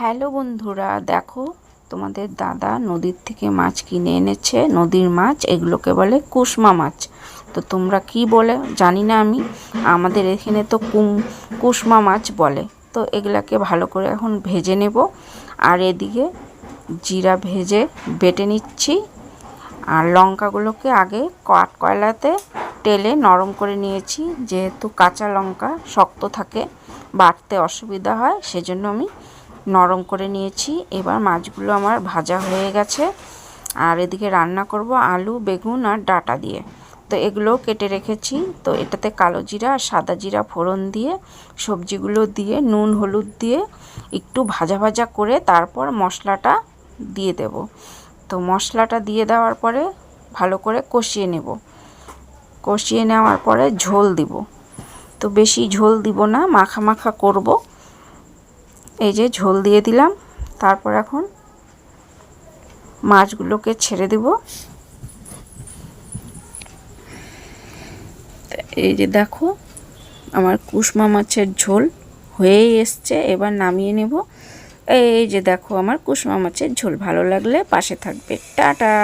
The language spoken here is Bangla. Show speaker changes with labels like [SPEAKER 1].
[SPEAKER 1] হ্যালো বন্ধুরা, দেখো তোমাদের দাদা নদীর থেকে মাছ কিনে এনেছে, নদীর মাছ, এগুলোকে বলে কুসমা মাছ। তো তোমরা কি বলে জানি না আমি, আমাদের এখানে তো কুম, কুসমা মাছ বলে। তো এগুলাকে ভালো করে এখন ভেজে নেব, আর এদিকে জিরা ভেজে বেটে নিচ্ছি, আর লঙ্কাগুলোকে আগে কাঠ কয়লাতে তেলে নরম করে নিয়েছি, যেহেতু কাঁচা লঙ্কা শক্ত থাকে, বাটতে অসুবিধা হয়, সেজন্য আমি নরম করে নিয়েছি। এবার মাছগুলো আমার ভাজা হয়ে গেছে। আর এদিকে রান্না করব আলু, বেগুন আর ডাটা দিয়ে। তো এগুলোও কেটে রেখেছি। তো এটাতে কালো জিরা আর সাদা জিরা ফোড়ন দিয়ে, সবজিগুলো দিয়ে, নুন, হলুদ দিয়ে একটু ভাজা ভাজা করে তারপর মশলাটা দিয়ে দেব। তো মশলাটা দিয়ে দেওয়ার পরে ভালো করে কষিয়ে নেব। কষিয়ে নেওয়ার পরে ঝোল দিব। তো বেশি ঝোল দিব না, মাখা মাখা করব। এই যে ঝোল দিয়ে দিলাম, তারপর এখন মাছগুলোকে ছেড়ে দেব। এই যে দেখো, আমার কুসমা মাছের ঝোল হয়েই এসছে, এবার নামিয়ে নেব। এই যে দেখো, আমার কুসমা মাছের ঝোল ভালো লাগলে পাশে থাকবে। টাটা!